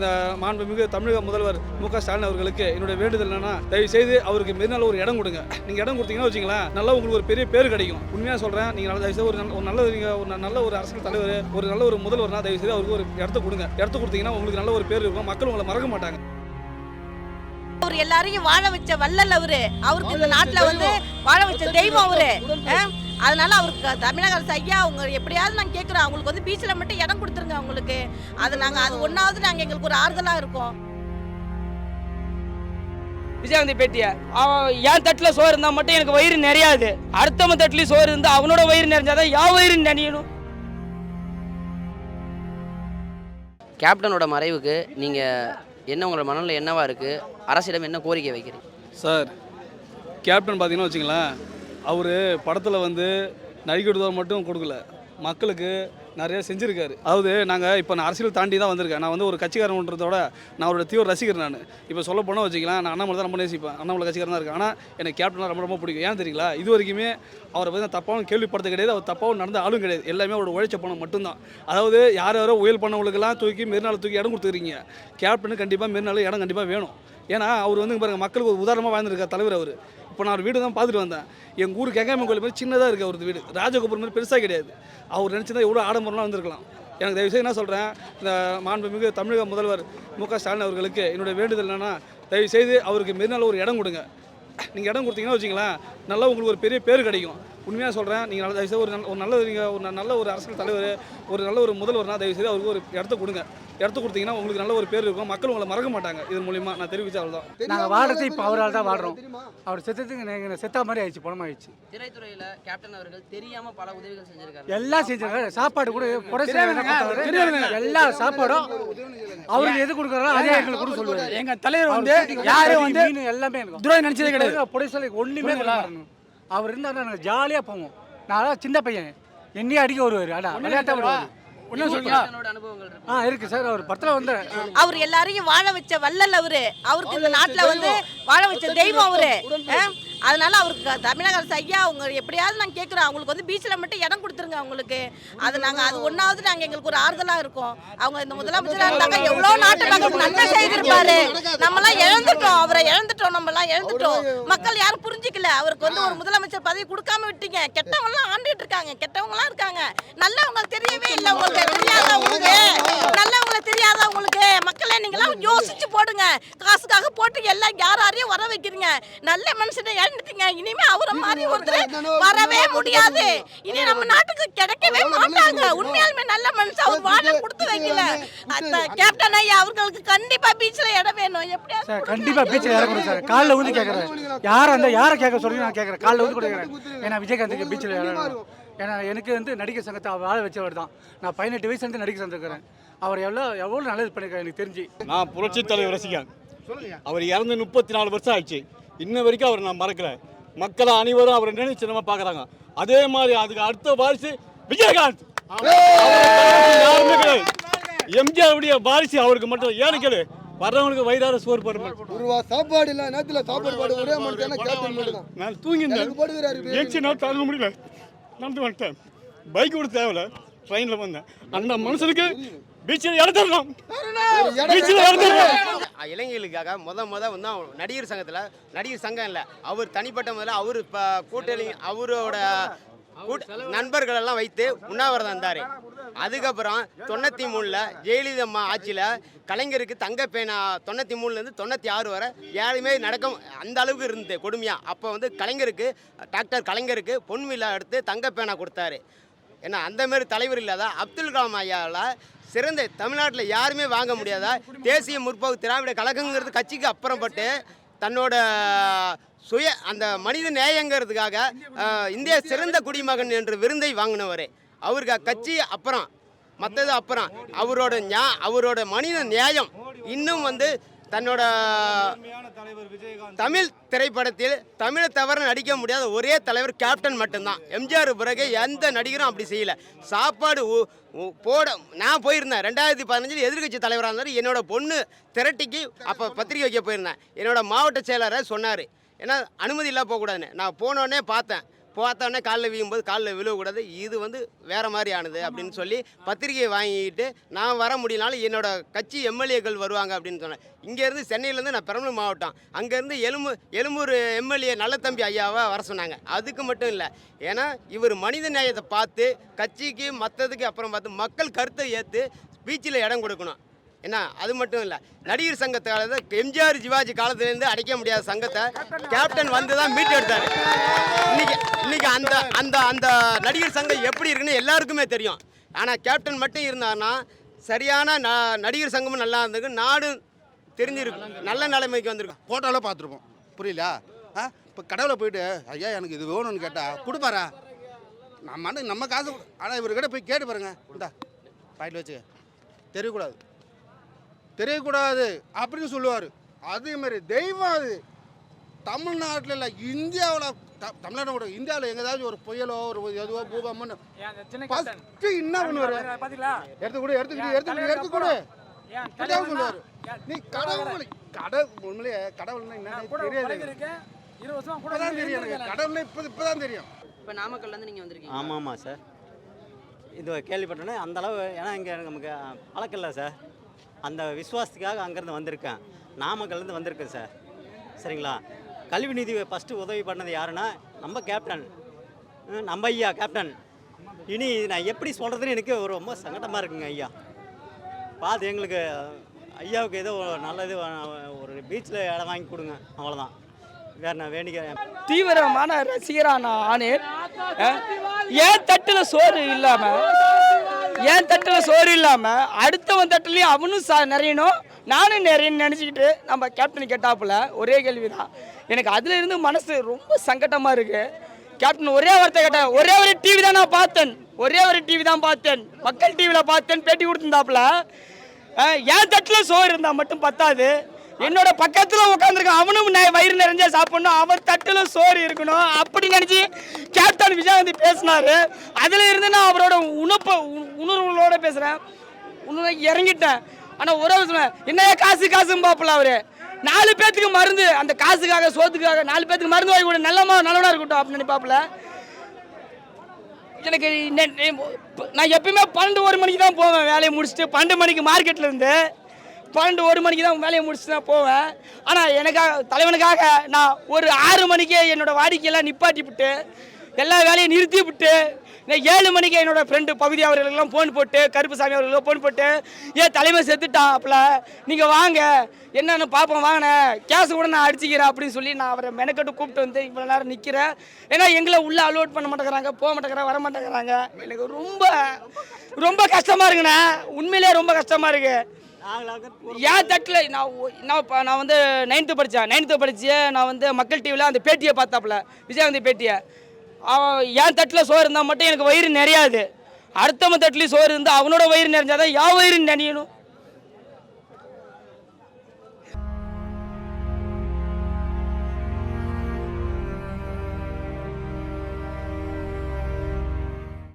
இந்த மாண்புமிகு தமிழக முதல்வர் மு க ஸ்டாலின் அவர்களுக்கு என்னுடைய வேண்டுதல் என்னன்னா தயவு செய்து அவருக்கு மெரினால ஒரு இடம் கொடுங்க. நீங்க இடம் கொடுத்தீங்கன்னா வச்சுங்களேன் நல்லா உங்களுக்கு ஒரு பெரிய பேர் கிடைக்கும். உண்மையா சொல்றேன் நீங்க நல்ல- தயவு செய்து ஒரு நல்ல- ஒரு ஒரு நல்ல ஒரு அரசியல் தலைவர் ஒரு நல்ல ஒரு முதல்வர்னா தயவு செய்து அவருக்கு ஒரு இடத்த கொடுங்க. இடத்த கொடுத்தீங்கன்னா உங்களுக்கு நல்ல ஒரு பேர் இருக்கும். மக்கள் உங்களை மறக்க மாட்டாங்க. அவர் எல்லாரையும் வாழ வச்ச வள்ளல் அவரு. அவருக்கு இந்த நாட்டுல வந்து வாழ வச்ச தெய்வம் அவரு. அதனால அவருக்கு தமிழக அரசு ஐயா அவங்க எப்படியாவது நாங்க கேட்குறோம் அவங்களுக்கு வந்து பீச்சில் மட்டும் இடம் கொடுத்துருங்க அவங்களுக்கு. அது நாங்க அது ஒன்னாவது நாங்க எங்களுக்கு ஒரு ஆறுதலா இருக்கோம். விஜயகாந்தி பேட்டிய அவன் என் தட்டுல சோறு இருந்தா மட்டும் எனக்கு வயிறு நிறையாது. அடுத்தவன் தட்டுலயும் சோறு இருந்தா அவனோட வயிறு நிறைஞ்சாதான் என் வயிறு நினையணும்? கேப்டனோட மறைவுக்கு நீங்கள் என்ன உங்களோட மனநிலை என்னவா இருக்குது அரசிடம் என்ன கோரிக்கை வைக்கிறீங்க? சார் கேப்டன் பார்த்தீங்கன்னா வச்சுங்களேன் அவர் படத்தில் வந்து நடிக்கிறதோடு மட்டும் கொடுக்கல. மக்களுக்கு நிறைய செஞ்சுருக்காரு. அதாவது நாங்கள் இப்போ நான் அரசியல் தாண்டி தான் வந்திருக்கேன். நான் வந்து ஒரு கட்சிக்காரன்றதோட நான் அவரோட தீவிர ரசிகர் நான். இப்போ சொல்ல போனால் வச்சுக்கலாம் நான் அண்ணாமலை தான் ரொம்ப நேசிப்பேன். அண்ணாமலை கட்சிக்காரன் தான் இருக்கேன் ஆனால் எனக்கு கேப்டனாக ரொம்ப ரொம்ப பிடிக்கும். ஏன் தெரியல இது வரைக்குமே அவரை பற்றி தப்பாகவும் கேள்விப்படுத்த கிடையாது. அவர் தப்பாகவும் நடந்த ஆளும் கிடையாது. எல்லாமே அவரோட உழைச்ச பணம் மட்டும்தான். அதாவது யார் யாரோ உயல் பண்ணவங்களுக்கெல்லாம் தூக்கி மெரினால தூக்கி இடம் கொடுத்துருக்கீங்க கேப்டனுக்கு கண்டிப்பாக மெரினால இடம் கண்டிப்பாக வேணும். ஏன்னா அவர் வந்து பாருங்கள் மக்களுக்கு ஒரு உதாரணமாக வாழ்ந்துருக்கார் தலைவர் அவர். இப்போ நான் ஒரு வீடு தான் பார்த்துட்டு வந்தேன். எங்கள் ஊர் கெங்காமி கோயில் மாதிரி சின்னதாக இருக்குது அவரது வீடு. ராஜகோபுரம் மாதிரி பெருசாக கிடையாது. அவர் நினச்சிருந்தா எவ்வளோ ஆடம்பரம்லாம் வந்திருக்கலாம். எனக்கு தயவுசெய்து என்ன சொல்கிறேன் இந்த மாண்புமிகு தமிழக முதல்வர் மு க ஸ்டாலின் அவர்களுக்கு என்னுடைய வேண்டுதல் என்னன்னா தயவுசெய்து அவருக்கு மெரினால ஒரு இடம் கொடுங்க. நீங்கள் இடம் கொடுத்தீங்கன்னா வச்சிங்களேன் நல்லா உங்களுக்கு ஒரு பெரிய பேர் கிடைக்கும். உண்மையாக சொல்கிறேன் நீங்கள் நல்ல தயவுசெய்து ஒரு நல்ல ஒரு நல்ல நீங்கள் ஒரு நல்ல ஒரு அரசியல் தலைவர் ஒரு நல்ல ஒரு முதல்வர்னா தயவுசெய்து அவருக்கு ஒரு இடத்த கொடுங்க. இடத்த கொடுத்தீங்கன்னா உங்களுக்கு நல்ல ஒரு பேர் இருக்கும். மக்கள் உங்களை மறக்க மாட்டாங்க. இது மூலியமா நான் தெரிவிச்ச அவ்வளோதான் நாங்கள் வாடுறது இப்போ அவரால் தான் வாடுறோம் அவர் செத்ததுக்கு நாங்கள் செத்தா மாதிரி ஆயிடுச்சு பணம் ஆயிடுச்சு திரைத்துறையில் கேப்டன் அவர்கள் தெரியாமல் பல உதவிகள் செஞ்சிருக்காரு. எல்லாம் செஞ்சாங்க சாப்பாடு கூட கூட எல்லா சாப்பாடும் அவருக்கு எது கொடுக்குறாரோ அதே எங்களுக்கு கூட சொல்லுவாரு. எங்க தலைவர் வந்து யாரும் வந்து எல்லாமே துரோகம் நினைச்சதே கிடையாது. புடைசல் ஒன்றுமே அவர் இருந்தால் நாங்கள் ஜாலியாக போவோம். நான் சின்ன பையன். என்னையே அடிக்க வருவார். அடா விளையாட்டா வருவார். ஆ இருக்கு சார். அவர் படத்தில் வந்து அவர் எல்லாரையும் வாழ வச்ச வள்ளல் அவரு. அவருக்கு இந்த நாட்டுல வந்து வாழ வச்ச தெய்வம் அவரு. அதனால அவருக்கு தமிழக அரசு ஐயா அவங்க எப்படியாவது நாங்க கேட்குறோம் அவங்களுக்கு வந்து பீச்சில் மட்டும் இடம் கொடுத்துருங்க அவங்களுக்கு. அது நாங்க அது ஒன்னாவது நாங்க எங்களுக்கு ஒரு ஆறுதலா இருக்கோம். அவங்க இந்த முதலமைச்சராக இருந்தாங்க. எவ்வளோ நாட்டு மக்களுக்கு நன்மை செய்திருப்பாரு. நம்மலாம் இழந்துட்டோம். அவரை இழந்துட்டோம். நம்மலாம் இழந்துட்டோம். மக்கள் யாரும் புரிஞ்சுக்கல. அவருக்கு வந்து ஒரு முதலமைச்சர் பதவி கொடுக்காம விட்டீங்க. கெட்டவங்கலாம் ஆண்டுட்டு இருக்காங்க. கெட்டவங்களாம் இருக்காங்க. நல்லவங்க தெரியவே இல்லை. உங்களுக்கு தெரியாதா உங்களுக்கு தெரியாதா உங்களுக்கு? மக்களே நீங்களாம் யோசிச்சு போடுங்க. காசுக்காக போட்டு எல்லாம் யார் யாரையும் வர வைக்கிறீங்க. நல்ல மனுஷனை இழந்துட்டீங்க. இனிமே அவரை மாதிரி ஒருத்தர் வரவே முடியாது. இனி நம்ம நாட்டுக்கு கிடைக்கவே மாட்டாங்க. உண்மையாலுமே நல்ல மனுஷன் அவர் வாழ கொடுத்து வைக்கல. அந்த கேப்டன் ஐயா அவர்களுக்கு கண்டிப்பா பீச்ல இடம் வேணும். எப்படியா சார் கண்டிப்பாக பீச்சில் இறக்கணும் சார். காலைல வந்து கேட்குறேன் யார் அந்த யாரை கேட்க சொல்லி நான் கேட்குறேன் காலைல வந்து கூட கேட்குறேன் ஏன்னா விஜயகாந்துக்கு பீச்சில் இறங்கணும் ஏன்னா எனக்கு வந்து நடிகர் சங்கத்தை அவர் வாழ வச்சவர் தான். நான் பதினெட்டு வயசு வந்து நடிகர் சந்திருக்கிறேன் அவர் எவ்வளோ எவ்வளோ நல்லது பண்ணியிருக்காரு எனக்கு தெரிஞ்சு. நான் புரட்சி தலைவர் ரசிகன். அவர் இறந்து முப்பத்தி நாலு வருஷம் ஆயிடுச்சு. இன்ன வரைக்கும் அவர் நான் மறக்கல. மக்கள் அனைவரும் அவரை நினைவு சின்னமா பார்க்குறாங்க. அதே மாதிரி அதுக்கு அடுத்த வாரிசு விஜயகாந்த். அவரை யாருமே கிடையாது. எம்ஜிஆருடைய வாரிசு அவருக்கு மட்டும் ஏன்னு கேளு வர்றவங்களுக்கு வயிறார சோறு போடுற ஒரு வா சாப்பாடு இல்ல நேரத்துல சாப்பாடு பாடு ஒரே மனுஷன் நான் தூங்கி போடுகிறாரு ஏச்சு நான் தாங்க முடியல. நடந்து வந்துட்டேன் பைக் கூட தேவையில்ல. ட்ரெயினில் வந்தேன். அந்த மனுஷனுக்கு பீச்சில் இறந்துடணும் பீச்சில் இறந்துடணும் இளைஞர்களுக்காக முத முத வந்து அவன் நடிகர் சங்கத்தில் நடிகர் சங்கம் இல்லை அவர் தனிப்பட்ட முதல்ல அவர் இப்போ கூட்டணி அவரோட நண்பர்கள் எல்லாம் வைத்து உண்ணாவிரதம் இருந்தார். அதுக்கப்புறம் தொண்ணூற்றி மூணில் ஜெயலலிதா அம்மா ஆட்சியில் கலைஞருக்கு தங்க பேனா தொண்ணூற்றி மூணுலேருந்து தொண்ணூற்றி ஆறு வரை யாருமே நடக்க அந்த அளவுக்கு இருந்தது கொடுமையாக அப்போ வந்து கலைஞருக்கு டாக்டர் கலைஞருக்கு பொன் விழா எடுத்து தங்க பேனா கொடுத்தாரு. ஏன்னா அந்தமாரி தலைவர் இல்லாத அப்துல் கலாம் ஐயாவில் சிறந்த தமிழ்நாட்டில் யாருமே வாங்க முடியாத தேசிய முற்போக்கு திராவிட கழகங்கிறது கட்சிக்கு அப்புறப்பட்டு தன்னோட சுய அந்த மனித நேயங்கிறதுக்காக இந்திய சிறந்த குடிமகன் என்ற விருந்தை வாங்கினவர். அவருக்கு கட்சி அப்புறம் மற்றது அப்புறம். அவரோட ஞா அவரோட மனித நியாயம் இன்னும் வந்து தன்னோட தமிழ் திரைப்படத்தில் தமிழை தவிர நடிக்க முடியாத ஒரே தலைவர் கேப்டன் மட்டும்தான். எம்ஜிஆர் பிறகு எந்த நடிகரும் அப்படி செய்யல. சாப்பாடு போட நான் போயிருந்தேன். ரெண்டாயிரத்தி பதினஞ்சில் எதிர்க்கட்சி தலைவராக இருந்தார் என்னோட பொண்ணு திரட்டிக்கு அப்போ பத்திரிக்கை வைக்க போயிருந்தேன். என்னோட மாவட்ட செயலரை சொன்னார். ஏன்னா அனுமதி இல்லாம போகக்கூடாதுன்னு. நான் போனோடனே பார்த்தேன். போத்தோடனே காலில் வீயும்போது காலில் விழுவக்கூடாது இது வந்து வேறு மாதிரி ஆனது அப்படின்னு சொல்லி பத்திரிகையை வாங்கிட்டு நான் வர முடியனாலும் என்னோடய கட்சி எம்எல்ஏக்கள் வருவாங்க அப்படின்னு சொன்னேன். இங்கேருந்து சென்னையிலேருந்து நான் பெரம்பலூர் மாவட்டம். அங்கேருந்து எலும்பு எலும்பூர் எம்எல்ஏ நல்லத்தம்பி ஐயாவை வர சொன்னாங்க. அதுக்கு மட்டும் இல்லை. ஏன்னா இவர் மனித நேயத்தை பார்த்து கட்சிக்கு மற்றதுக்கு அப்புறம் பார்த்து மக்கள் கருத்தை ஏற்று ஸ்பீச்சில் இடம் கொடுக்கணும். என்ன அது மட்டும் இல்லை நடிகர் சங்கத்தை எம்ஜிஆர் சிவாஜி காலத்துலேருந்து அடைக்க முடியாத சங்கத்தை கேப்டன் வந்து தான் மீட் எடுத்தார் இன்னைக்கு இன்னைக்கு அந்த அந்த அந்த நடிகர் சங்கம் எப்படி இருக்குன்னு எல்லாருக்குமே தெரியும். ஆனால் கேப்டன் மட்டும் இருந்தார்னா சரியான ந நடிகர் சங்கமும் நல்லா இருந்திருக்கு நாடும் தெரிஞ்சிருக்கும். நல்ல நிலைமைக்கு வந்திருக்கும். ஃபோட்டோவில் பார்த்துருப்போம். புரியல ஆ? இப்போ கடவுளை போயிட்டு ஐயா எனக்கு இது வேணும்னு கேட்டால் கொடுப்பாரா? நம்ம நம்ம காசு ஆனால் இவர்கிட்ட போய் கேட்டு பாருங்க. இந்தா பாயிண்ட் வச்சுக்க. தெரியக்கூடாது. தெரியக்கூடாது அப்படின்னு சொல்லுவார். அதே மாதிரி தெய்வம் அது. தமிழ்நாட்டில் இல்லை இந்தியாவில் தமிழ்நாடு கூட இந்தியாவில் எங்கேயாச்சும் ஒரு புயலோ ஒரு எதுவோ பூகம்பம்னு ஃபஸ்ட்டு என்ன பண்ணுவார்? பாத்தீங்களா? எடுத்து கொடு எடுத்து கொடு எடுத்து கொடு எடுத்து கொடு. இதான் சொல்லுவார். நீ கடவுள் கடவுள் உண்மையிலேயே கடவுள்னா என்னன்னு தெரியாது. தெரியும் எனக்கு. கடவுள்னா இப்போ இப்போதான் தெரியும். இப்போ நாமக்கல்லேருந்து நீங்கள் வந்திருக்கீங்க ஆமாம் ஆமாம் சார். இது கேள்விப்பட்டோன்னே அந்த அளவு ஏன்னா இங்கே நமக்கு பழக்கம் இல்லை சார். அந்த விசுவாசத்துக்காக அங்கேருந்து வந்திருக்கேன். நாமக்கல்லேருந்து வந்திருக்கேன் சார். சரிங்களா? கல்வி நிதி ஃபஸ்ட்டு உதவி பண்ணது யாருன்னா நம்ம கேப்டன் நம்ம ஐயா கேப்டன் இனி இது நான் எப்படி சொல்கிறதுன்னு எனக்கு ஒரு ரொம்ப சங்கடமாக இருக்குங்க ஐயா. பார்த்து எங்களுக்கு ஐயாவுக்கு ஏதோ ஒரு நல்லது ஒரு பீச்சில் இடம் வாங்கி கொடுங்க. அவ்வளோதான் வேறு நான் வேண்டிக்கிறேன். தீவிரமான ரசிகரா நான் ஆனேன் அஹ், என் சோறு இல்லாமல் என் தட்டில் சோறு இல்லாமல் அடுத்தவன் தட்டுலயும் அவனும் சா நிறையணும். நானும் நிறையன்னு நினச்சிக்கிட்டு நம்ம கேப்டன் கேட்டாப்புல ஒரே கேள்விதான். எனக்கு அதுலேருந்து மனசு ரொம்ப சங்கட்டமாக இருக்குது கேப்டன் ஒரே வார்த்தை கேட்டேன் ஒரே ஒரு டிவி தான் நான் பார்த்தேன். ஒரே ஒரு டிவி தான் பார்த்தேன். மக்கள் டிவியில் பார்த்தேன் பேட்டி கொடுத்துருந்தாப்புல. என் தட்டில் சோறு இருந்தால் மட்டும் பத்தாது. என்னோட பக்கத்துல உட்காந்துருக்கான் அவனும் நான் வயிறு நிறைஞ்சா சாப்பிடணும். அவர் தட்டுல சோறு இருக்கணும். அப்படி நினைச்சு கேப்டன் விஜயகாந்தி பேசினாரு. அதுல இருந்து நான் அவரோட உணப்ப உ- உணர்வுகளோட பேசுறேன். உணர்வு இறங்கிட்டேன். ஆனா ஒரு சொன்னேன் என்னையா காசு காசுன்னு பாப்பல அவரு. நாலு பேத்துக்கு மருந்து அந்த காசுக்காக சோத்துக்காக நாலு பேத்துக்கு மருந்து வாங்கி கூட. நல்லமா நல்லவனா இருக்கட்டும் அப்படின்னு நினைப்பாப்புல எனக்கு நான் எப்பயுமே பன்னெண்டு ஒரு மணிக்கு தான் போவேன் வேலையை முடிச்சுட்டு. பன்னெண்டு மணிக்கு மார்க்கெட்ல இருந்து பன்னெண்டு ஒரு மணிக்கு தான் வேலையை முடிச்சு தான் போவேன். ஆனால் எனக்காக தலைவனுக்காக நான் ஒரு ஆறு மணிக்கே என்னோட வாடிக்கையெல்லாம் நிப்பாட்டி விட்டு எல்லா வேலையும் நிறுத்தி விட்டு நான் ஏழு மணிக்கு என்னோட ஃப்ரெண்டு பகுதி அவர்களுக்கெல்லாம் ஃபோன் போட்டு கருப்புசாமி அவர்களுக்கு ஃபோன் போட்டு ஏன் தலைமை செத்துட்டான் அப்பல நீங்கள் வாங்க என்னென்னு பார்ப்போம் வாங்கினே கேஸ் கூட நான் அடிச்சுக்கிறேன் அப்படின்னு சொல்லி நான் அவரை மெனக்கட்டு கூப்பிட்டு வந்து இவ்வளோ நேரம் நிற்கிறேன் ஏன்னா எங்களை உள்ளே அலோட் பண்ண மாட்டேங்கிறாங்க போக மாட்டேங்கிறாங்க வர மாட்டேங்கிறாங்க. எனக்கு ரொம்ப ரொம்ப கஷ்டமாக இருக்குண்ணே. உண்மையிலேயே ரொம்ப கஷ்டமாக இருக்குது ஏன் தட்டில் நான் நான் இப்போ நான் வந்து நைன்த்து படித்தேன் நைன்த்து படித்து நான் வந்து மக்கள் டிவியில் அந்த பேட்டியை பார்த்தாப்புல விஜயகாந்தி பேட்டியை. அவன் என் தட்டில் சோறு இருந்தால் மட்டும் எனக்கு வயிறு நிறையாது. அடுத்தவன் தட்டிலையும் சோறு இருந்தால் அவனோட வயிறு நிறைஞ்சாதான் என் வயிறு நினையணும்?